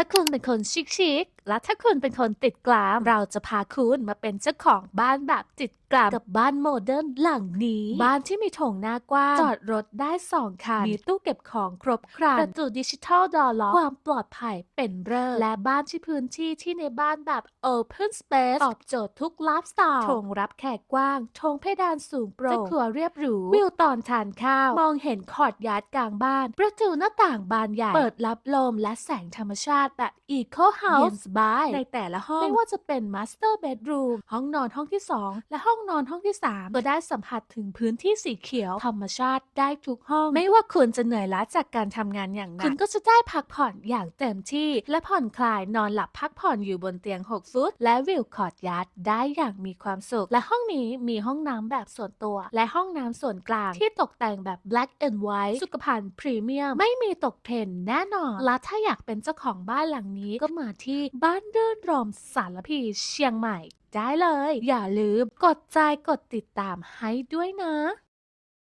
ถ้าคุณเป็นคนชิคๆ และถ้าคุณเป็นคนติดกลาม เราจะพาคุณมาเป็นเจ้าของบ้านแบบติดกลามกับบ้านโมเดิร์นหลังนี้ บ้านที่มีโถงหน้ากว้างจอดรถได้สองคัน มีตู้เก็บของครบครันประตูดิจิทัลดอร์ล็อกความปลอดภัยเป็นเริ่มและบ้านที่พื้นที่ที่ในบ้านแบบ Open Space ตอบโจทย์ทุกไลฟ์สไตล์โถงรับแขกกว้างโถงเพดานสูงโปร่งจะครัวเรียบหรูวิวตอนทานข้าว มองเห็นคอร์ดยาร์ดกลางบ้าน ประตูหน้าต่างบานใหญ่เปิดรับลมและแสงธรรมชาติแบบ Eco House เย็นสบาย ในแต่ละห้อง ไม่ว่าจะเป็น Master Bedroom ห้องนอนห้องที่ 2 และห้องนอนห้องที่ 3 ก็ได้สัมผัสถึงพื้นที่สีเขียวธรรมชาติได้ทุกห้อง ไม่ว่าคุณจะเหนื่อยล้าจากการทำงานอย่างหนักคุณก็จะได้พักผ่อนอย่างเต็มที่ และผ่อนคลายนอนหลับพักผ่อนอยู่บนเตียง 6 ฟุต และวิวคอร์ดยาร์ดได้อย่างมีความสุข และห้องนี้มีห้องน้ำแบบส่วนตัว และห้องน้ำส่วนกลางที่ตกแต่งแบบ black and white สุขภัณฑ์พรีเมียมไม่มีตกเทรนด์แน่นอนและถ้าอยากเป็นเจ้าของบ้านหลังนี้ก็มาที่บ้านานเดินรมสารพีเชียงใหม่ ได้เลย อย่าลืมกดใจกดติดตามให้ด้วยนะ